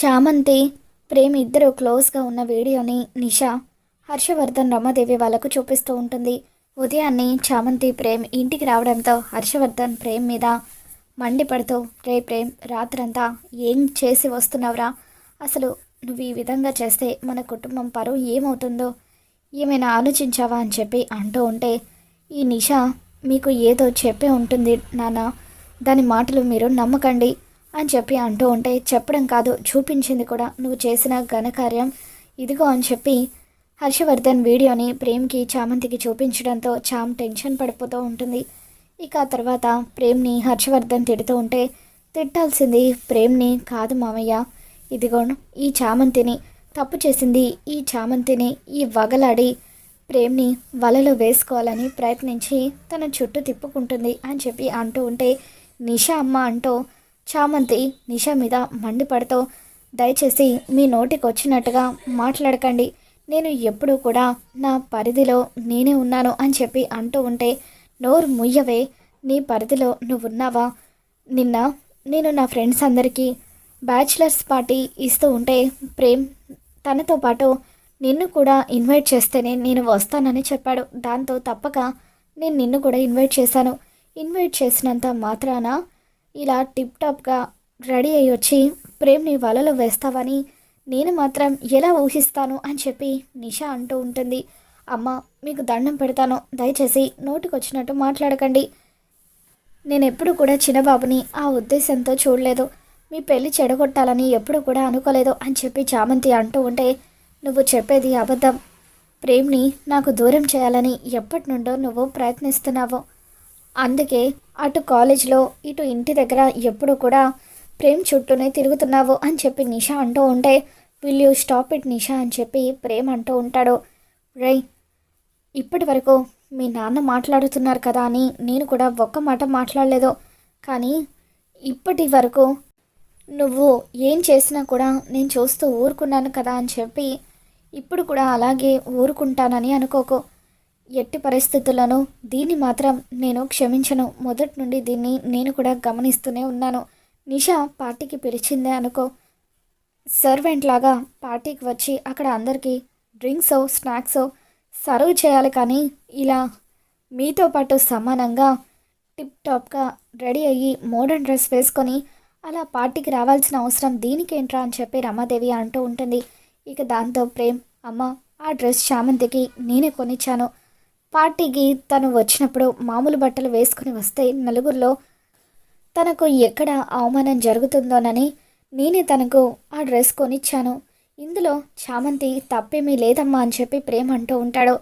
చామంతి ప్రేమ్ ఇద్దరు క్లోజ్గా ఉన్న వీడియోని నిషా హర్షవర్ధన్ రమాదేవి వాళ్ళకు చూపిస్తూ ఉంటుంది. ఉదయాన్నే చామంతి ప్రేమ్ ఇంటికి రావడంతో హర్షవర్ధన్ ప్రేమ్ మీద మండిపడుతూ రే ప్రేమ్ రాత్రంతా ఏం చేసి వస్తున్నావురా? అసలు నువ్వు ఈ విధంగా చేస్తే మన కుటుంబం పరువు ఏమవుతుందో? ఏమైనా ఆలోచించావా? అని చెప్పి అంటూ ఉంటే ఈ నిషా మీకు ఏదో చెప్పే ఉంటుంది నాన్న. దాని మాటలు మీరు నమ్మకండి. అని చెప్పి అంటూ ఉంటే చెప్పడం కాదు చూపించింది కూడా నువ్వు చేసిన ఘనకార్యం. ఇదిగో అని చెప్పి హర్షవర్ధన్ వీడియోని ప్రేమ్కి చామంతికి చూపించడంతో చామ్ టెన్షన్ పడిపోతూ ఉంటుంది. ఇక ఆ తర్వాత ప్రేమ్ని హర్షవర్ధన్ తిడుతూ ఉంటే తిట్టాల్సింది ప్రేమ్ని కాదు మామయ్య. ఇదిగో ఈ చామంతిని తప్పు చేసింది ఈ చామంతిని ఈ వగలాడి ప్రేమ్ని వలలో వేసుకోవాలని ప్రయత్నించి తన చుట్టూ తిప్పుకుంటుంది అని చెప్పి అంటూ ఉంటే నిషా అమ్మ అంటూ చామంతి నిషా మీద మండిపడుతూ దయచేసి మీ నోటికి వచ్చినట్టుగా మాట్లాడకండి. నేను ఎప్పుడూ కూడా నా పరిధిలో నేనే ఉన్నాను అని చెప్పి అంటూ ఉంటే నోరు ముయ్యవే. నీ పరిధిలో నువ్వున్నావా? నిన్న నేను నా ఫ్రెండ్స్ అందరికీ బ్యాచిలర్స్ పార్టీ ఇస్తూ ఉంటే ప్రేమ్ తనతో పాటు నిన్ను కూడా ఇన్వైట్ చేస్తేనే నేను వస్తానని చెప్పాడు. దాంతో తప్పక నేను నిన్ను కూడా ఇన్వైట్ చేశాను. ఇన్వైట్ చేసినంత మాత్రాన ఇలా టిప్ టాప్గా రెడీ అయ్యి వచ్చి ప్రేమ్ని వలలో వేస్తావని నేను మాత్రం ఎలా ఊహిస్తాను అని చెప్పి నిషా అంటూ ఉంటుంది. అమ్మ మీకు దండం పెడతాను. దయచేసి నోటికొచ్చినట్టు మాట్లాడకండి. నేను ఎప్పుడు కూడా చిన్నబాబుని ఆ ఉద్దేశంతో చూడలేదు. మీ పెళ్ళి చెడగొట్టాలని ఎప్పుడు కూడా అనుకోలేదు అని చెప్పి చామంతి అంటూ ఉంటే నువ్వు చెప్పేది అబద్ధం. ప్రేమ్ని నాకు దూరం చేయాలని ఎప్పటి నుండో నువ్వు ప్రయత్నిస్తున్నావు. అందుకే అటు కాలేజ్లో ఇటు ఇంటి దగ్గర ఎప్పుడు కూడా ప్రేమ్ చుట్టూనే తిరుగుతున్నావు అని చెప్పి నిషా అంటూ ఉంటే will you stop it Nisha? అని చెప్పి ప్రేమ్ అంటూ ఉంటాడు. రై ఇప్పటి వరకు మీ నాన్న మాట్లాడుతున్నారు కదా అని నేను కూడా ఒక్క మాట మాట్లాడలేదు. కానీ ఇప్పటి వరకు నువ్వు ఏం చేసినా కూడా నేను చూస్తూ ఊరుకున్నాను కదా అని చెప్పి ఇప్పుడు కూడా అలాగే ఊరుకుంటానని అనుకోకు. ఎట్టి పరిస్థితుల్లోనూ దీన్ని మాత్రం నేను క్షమించను. మొదటి నుండి దీన్ని నేను కూడా గమనిస్తూనే ఉన్నాను. నిషా పార్టీకి పిలిచిందే అనుకో. సర్వెంట్ లాగా పార్టీకి వచ్చి అక్కడ అందరికీ డ్రింక్స్ స్నాక్స్ సర్వ్ చేయాలి కానీ ఇలా మీతో పాటు సమానంగా టిప్ టాప్గా రెడీ అయ్యి మోడర్న్ డ్రెస్ వేసుకొని అలా పార్టీకి రావాల్సిన అవసరం దీనికేంట్రా అని చెప్పి రమాదేవి అంటూ ఉంటుంది. ఇక దాంతో ప్రేమ్ అమ్మ ఆ డ్రెస్ చామంతికి నేనే కొనిచ్చాను. పార్టీకి తను వచ్చినప్పుడు మామూలు బట్టలు వేసుకుని వస్తే నలుగురిలో తనకు ఎక్కడ అవమానం జరుగుతుందోనని నేనే తనకు ఆ డ్రెస్ కొనిచ్చాను. ఇందులో చామంతి తప్పేమీ లేదమ్మా అని చెప్పి ప్రేమ అంటూ ఉంటాడు.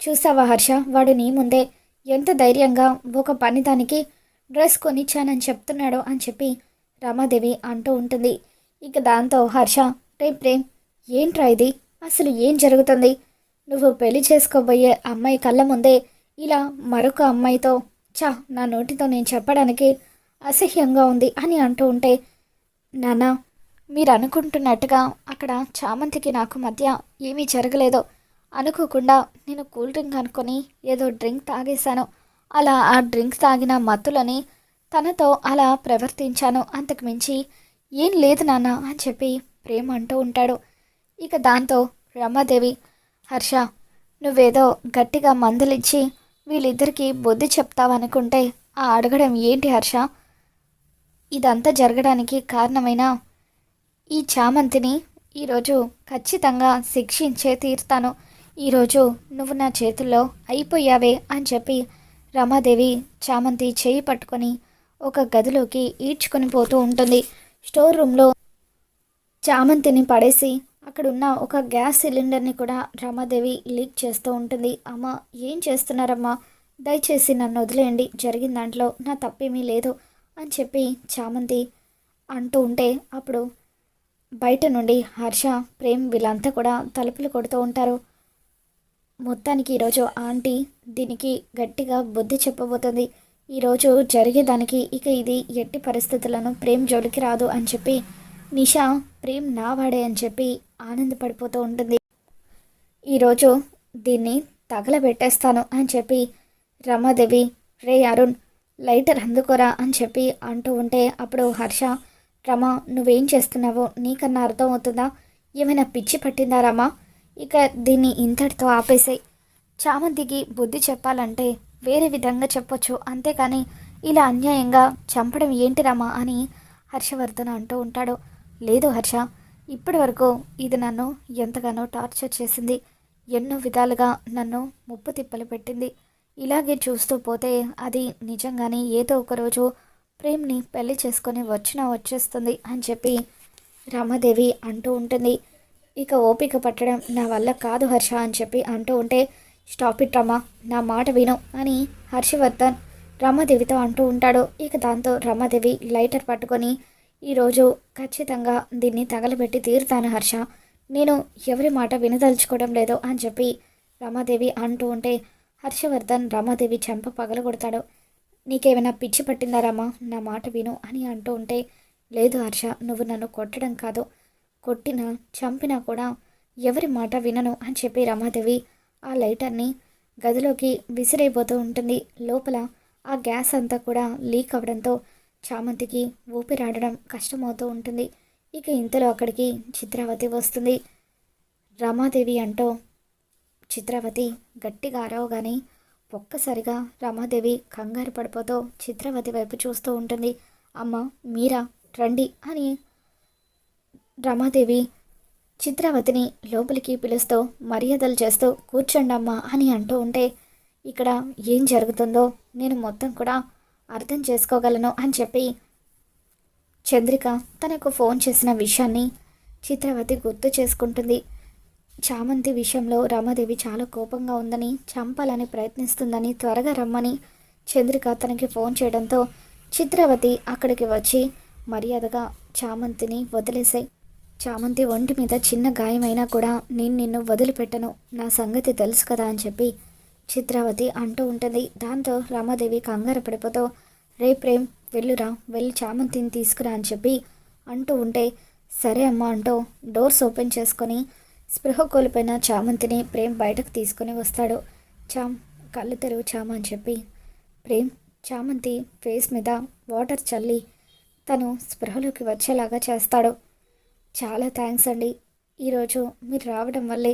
చూసావా హర్ష? వాడు నీ ముందే ఎంత ధైర్యంగా ఒక పని దానికి డ్రెస్ కొనిచ్చానని చెప్తున్నాడు అని చెప్పి రమాదేవి అంటూ ఉంటుంది. ఇక దాంతో హర్ష రే ప్రేమ్ ఏంట్రా ఇది? అసలు ఏం జరుగుతుంది? నువ్వు పెళ్ళి చేసుకోబోయే అమ్మాయి కళ్ళ ముందే ఇలా మరొక అమ్మాయితో చా నా నోటితో నేను చెప్పడానికి అసహ్యంగా ఉంది అని అంటూ ఉంటే నానా మీరు అనుకుంటున్నట్టుగా అక్కడ చామంతికి నాకు మధ్య ఏమీ జరగలేదు అనుకోకుండా నేను కూల్ డ్రింక్ అనుకొని ఏదో డ్రింక్ తాగేశాను. అలా ఆ డ్రింక్ తాగిన మత్తులని తనతో అలా ప్రవర్తించాను. అంతకు మించి ఏం లేదు నాన్న అని చెప్పి ప్రేమ అంటూ ఉంటాడు. ఇక దాంతో రమాదేవి హర్ష నువ్వేదో గట్టిగా మందులిచ్చి వీళ్ళిద్దరికీ బుద్ధి చెప్తావనుకుంటే ఆ అడగడం ఏంటి హర్ష? ఇదంతా జరగడానికి కారణమైన ఈ చామంతిని ఈరోజు ఖచ్చితంగా శిక్షించే తీరుతాను. ఈరోజు నువ్వు నా చేతుల్లో అయిపోయావే అని చెప్పి రమాదేవి చామంతి చేయి పట్టుకొని ఒక గదిలోకి ఈడ్చుకొని పోతూ ఉంటుంది. స్టోర్ రూమ్లో చామంతిని పడేసి అక్కడున్న ఒక గ్యాస్ సిలిండర్ని కూడా రమాదేవి లీక్ చేస్తూ ఉంటుంది. అమ్మ ఏం చేస్తున్నారమ్మా? దయచేసి నన్ను వదిలేయండి. జరిగిన దాంట్లో నా తప్పేమీ లేదు అని చెప్పి చామంతి అంటూ ఉంటే అప్పుడు బయట నుండి హర్ష ప్రేమ్ వీళ్ళంతా కూడా తలుపులు కొడుతూ ఉంటారు. మొత్తానికి ఈరోజు ఆంటీ దీనికి గట్టిగా బుద్ధి చెప్పబోతుంది. ఈరోజు జరిగేదానికి ఇక ఇది ఎట్టి పరిస్థితులను ప్రేమ్ జోలికి రాదు అని చెప్పి నిషా ప్రేమ్ నా వాడే అని చెప్పి ఆనందపడిపోతూ ఉంటుంది. ఈరోజు దీన్ని తగలబెట్టేస్తాను అని చెప్పి రమాదేవి రే అరుణ్ లైటర్ అందుకోరా అని చెప్పి అంటూ ఉంటే అప్పుడు హర్ష రమా నువ్వేం చేస్తున్నావో నీకన్నా అర్థమవుతుందా? ఏమైనా పిచ్చి పట్టిందా రమా? ఇక దీన్ని ఇంతటితో ఆపేసాయి చామంతికి బుద్ధి చెప్పాలంటే వేరే విధంగా చెప్పొచ్చు. అంతేకాని ఇలా అన్యాయంగా చంపడం ఏంటి రమా? అని హర్షవర్ధన్ అంటూ ఉంటాడు. లేదు హర్ష ఇప్పటి వరకు ఇది నన్ను ఎంతగానో టార్చర్ చేసింది. ఎన్నో విధాలుగా నన్ను ముప్పు తిప్పలు పెట్టింది. ఇలాగే చూస్తూ పోతే అది నిజంగానే ఏదో ఒక రోజు ప్రేమ్ని పెళ్ళి చేసుకొని వచ్చినా వచ్చేస్తుంది అని చెప్పి రమాదేవి అంటూ ఉంటుంది. ఇక ఓపిక పట్టడం నా వల్ల కాదు హర్ష అని చెప్పి అంటూ ఉంటే స్టాప్ ఇట్ రమా నా మాట విను అని హర్షవర్ధన్ రమాదేవితో అంటూ ఉంటాడు. ఇక దాంతో రమాదేవి లైటర్ పట్టుకొని ఈరోజు ఖచ్చితంగా దీన్ని తగలబెట్టి తీరుతాను హర్ష. నేను ఎవరి మాట వినదలుచుకోవడం లేదు అని చెప్పి రమాదేవి అంటూ ఉంటే హర్షవర్ధన్ రమాదేవి చెంప పగలగొడతాడు. నీకేమైనా పిచ్చి పట్టిందా రమా? నా మాట విను అని అంటూ ఉంటే లేదు హర్ష నువ్వు నన్ను కొట్టడం కాదు. కొట్టినా చంపినా కూడా ఎవరి మాట వినను అని చెప్పి రమాదేవి ఆ లైటర్ని గదిలోకి విసిరైపోతూ ఉంటుంది. లోపల ఆ గ్యాస్ అంతా కూడా లీక్ అవ్వడంతో చామంతికి ఊపిరాడడం కష్టమవుతూ ఉంటుంది. ఇక ఇంతలో అక్కడికి చిత్రావతి వస్తుంది. రమాదేవి అంటూ చిత్రావతి గట్టిగా అరవగానే ఒక్కసారిగా రమాదేవి కంగారు పడిపోతూ చిత్రావతి వైపు చూస్తూ ఉంటుంది. అమ్మ మీరా? రండి అని రమాదేవి చిత్రావతిని లోపలికి పిలుస్తూ మర్యాదలు చేస్తూ కూర్చోండమ్మా అని అంటూ ఉంటే ఇక్కడ ఏం జరుగుతుందో నేను మొత్తం కూడా అర్థం చేసుకోగలను అని చెప్పి చంద్రిక తనకు ఫోన్ చేసిన విషయాన్ని చిత్రవతి గుర్తు చేసుకుంటుంది. చామంతి విషయంలో రమాదేవి చాలా కోపంగా ఉందని చంపాలని ప్రయత్నిస్తుందని త్వరగా రమ్మని చంద్రిక తనకి ఫోన్ చేయడంతో చిత్రవతి అక్కడికి వచ్చి మర్యాదగా చామంతిని వదిలేసాయి. చామంతి ఒంటి మీద చిన్న గాయమైనా కూడా నేను నిన్ను వదిలిపెట్టను. నా సంగతి తెలుసు కదా అని చెప్పి చిత్రావతి అంటూ ఉంటుంది. దాంతో రామాదేవి కంగారు పడిపోతూ రే ప్రేమ్ వెళ్ళురా వెళ్ళి చామంతిని తీసుకురా అని చెప్పి అంటూ ఉంటే సరే అమ్మా అంటూ డోర్స్ ఓపెన్ చేసుకొని స్పృహ కోల్పోయిన చామంతిని ప్రేమ్ బయటకు తీసుకొని వస్తాడు. చామ్ కళ్ళు తెరువు చామ అని చెప్పి ప్రేమ్ చామంతి ఫేస్ మీద వాటర్ చల్లి తను స్పృహలోకి వచ్చేలాగా చేస్తాడు. చాలా థ్యాంక్స్ అండి. ఈరోజు మీరు రావడం వల్లే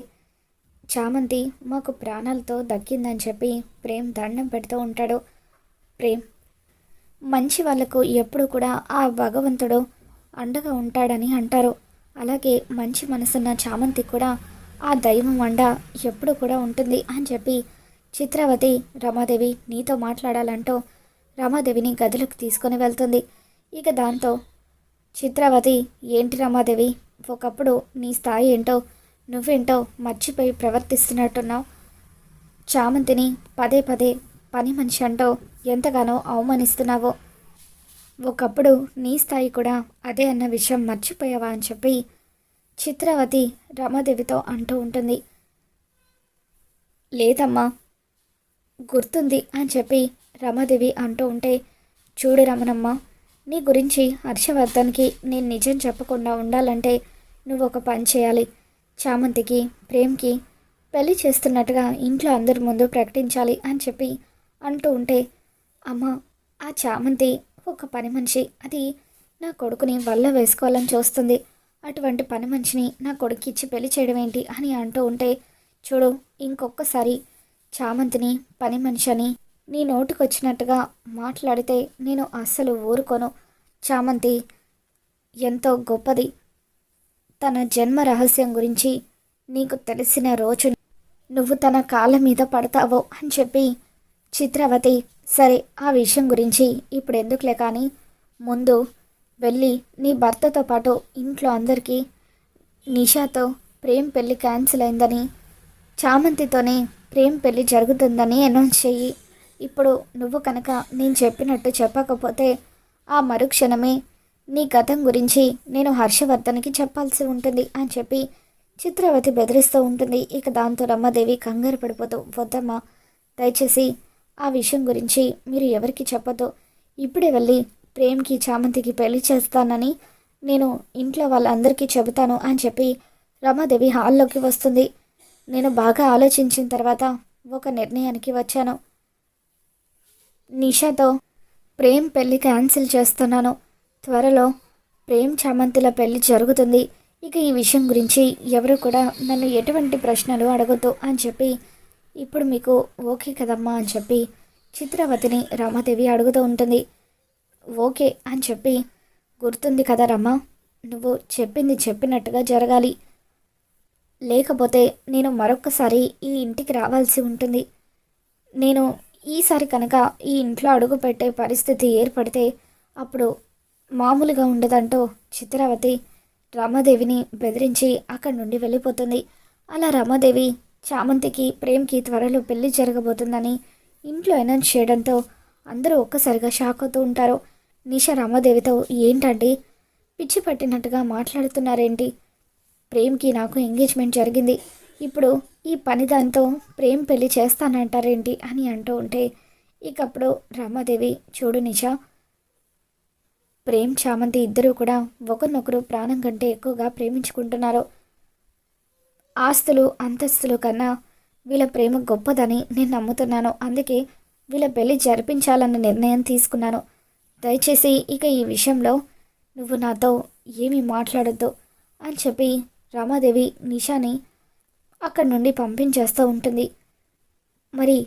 చామంతి మాకు ప్రాణాలతో దక్కిందని చెప్పి ప్రేమ్ దండం పెడుతూ ఉంటాడు. ప్రేమ్ మంచి వాళ్ళకు ఎప్పుడు కూడా ఆ భగవంతుడు అండగా ఉంటాడని అంటారు. అలాగే మంచి మనసున్న చామంతి కూడా ఆ దైవం అండ ఎప్పుడు కూడా ఉంటుంది అని చెప్పి చిత్రావతి రమాదేవి నీతో మాట్లాడాలంటూ రమాదేవిని గదిలోకి తీసుకొని వెళ్తుంది. ఇక దాంతో చిత్రావతి ఏంటి రమాదేవి ఒకప్పుడు నీ స్థాయి ఏంటో నువ్వేంటో మర్చిపోయి ప్రవర్తిస్తున్నట్టున్నావు. చామంతిని పదే పదే పని మనిషి అంటూ ఎంతగానో అవమానిస్తున్నావో. ఒకప్పుడు నీ స్థాయి కూడా అదే అన్న విషయం మర్చిపోయావా అని చెప్పి చిత్రవతి రమాదేవితో అంటూ ఉంటుంది. లేదమ్మా గుర్తుంది అని చెప్పి రమాదేవి అంటూ ఉంటే చూడు రమణమ్మ నీ గురించి హర్షవర్ధన్కి నేను నిజం చెప్పకుండా ఉండాలంటే నువ్వు ఒక పని చేయాలి. చామంతికి ప్రేమ్కి పెళ్ళి చేస్తున్నట్టుగా ఇంట్లో అందరి ముందు ప్రకటించాలి అని చెప్పి అంటూ ఉంటే అమ్మ ఆ చామంతి ఒక పని మనిషి. అది నా కొడుకుని వల్ల వేసుకోవాలని చూస్తుంది. అటువంటి పని మనిషిని నా కొడుకు ఇచ్చి పెళ్ళి చేయడం ఏంటి అని అంటూ ఉంటే చూడు ఇంకొకసారి చామంతిని పని మనిషి అని నీ నోటికొచ్చినట్టుగా మాట్లాడితే నేను అస్సలు ఊరుకోను. చామంతి ఎంతో గొప్పది. తన జన్మ రహస్యం గురించి నీకు తెలిసిన రోజు నువ్వు తన కాళ్ళ మీద పడతావో అని చెప్పి చిత్రవతి సరే ఆ విషయం గురించి ఇప్పుడు ఎందుకులే కానీ ముందు వెళ్ళి నీ భర్తతో పాటు ఇంట్లో అందరికీ నిషాతో ప్రేమ్ పెళ్ళి క్యాన్సిల్ అయిందని చామంతితోనే ప్రేమ్ పెళ్ళి జరుగుతుందని అనౌన్స్ చెయ్యి. ఇప్పుడు నువ్వు కనుక నేను చెప్పినట్టు చెప్పకపోతే ఆ మరుక్షణమే నీ గతం గురించి నేను హర్షవర్ధన్కి చెప్పాల్సి ఉంటుంది అని చెప్పి చిత్రవతి బెదిరిస్తూ ఉంటుంది. ఇక దాంతో రమ్మదేవి కంగారు పడిపోతూ వద్దమ్మా దయచేసి ఆ విషయం గురించి మీరు ఎవరికి చెప్పదు ఇప్పుడే వెళ్ళి ప్రేమ్కి చామంతికి పెళ్ళి చేస్తానని నేను ఇంట్లో వాళ్ళందరికీ చెబుతాను అని చెప్పి రమాదేవి హాల్లోకి వస్తుంది. నేను బాగా ఆలోచించిన తర్వాత ఒక నిర్ణయానికి వచ్చాను. నిషాతో ప్రేమ్ పెళ్ళి క్యాన్సిల్ చేస్తున్నాను. త్వరలో ప్రేమ్ చామంతుల పెళ్ళి జరుగుతుంది. ఇక ఈ విషయం గురించి ఎవరు కూడా నన్ను ఎటువంటి ప్రశ్నలు అడగొద్దు అని చెప్పి ఇప్పుడు మీకు ఓకే కదమ్మా అని చెప్పి చిత్రవతిని రమాదేవి అడుగుతూ ఉంటుంది. ఓకే అని చెప్పి గుర్తుంది కదా రమ్మ నువ్వు చెప్పింది చెప్పినట్టుగా జరగాలి. లేకపోతే నేను మరొక్కసారి ఈ ఇంటికి రావాల్సి ఉంటుంది. నేను ఈసారి కనుక ఈ ఇంట్లో అడుగుపెట్టే పరిస్థితి ఏర్పడితే అప్పుడు మామూలుగా ఉండదంటూ చిత్రావతి రమాదేవిని బెదిరించి అక్కడి నుండి వెళ్ళిపోతుంది. అలా రమాదేవి చామంతికి ప్రేమ్కి త్వరలో పెళ్ళి జరగబోతుందని ఇంట్లో అనౌన్స్ చేయడంతో అందరూ ఒక్కసారిగా షాక్ అవుతూ ఉంటారు. నిష రమాదేవితో ఏంటండి? పిచ్చి పట్టినట్టుగా మాట్లాడుతున్నారేంటి? ప్రేమ్కి నాకు ఎంగేజ్మెంట్ జరిగింది. ఇప్పుడు ఈ పని దాంతో ప్రేమ్ పెళ్ళి చేస్తానంటారేంటి అని అంటూ ఉంటే ఇకప్పుడు రమాదేవి చూడు నిషా ప్రేమ్ చామంతి ఇద్దరూ కూడా ఒకరినొకరు ప్రాణం కంటే ఎక్కువగా ప్రేమించుకుంటున్నారు. ఆస్తులు అంతస్తులు కన్నా వీళ్ళ ప్రేమ గొప్పదని నేను నమ్ముతున్నాను. అందుకే వీళ్ళ పెళ్ళి జరిపించాలన్న నిర్ణయం తీసుకున్నాను. దయచేసి ఇక ఈ విషయంలో నువ్వు నాతో ఏమీ మాట్లాడొద్దు అని చెప్పి రమాదేవి నిషాని అక్కడి నుండి పంపించేస్తూ ఉంటుంది. మరి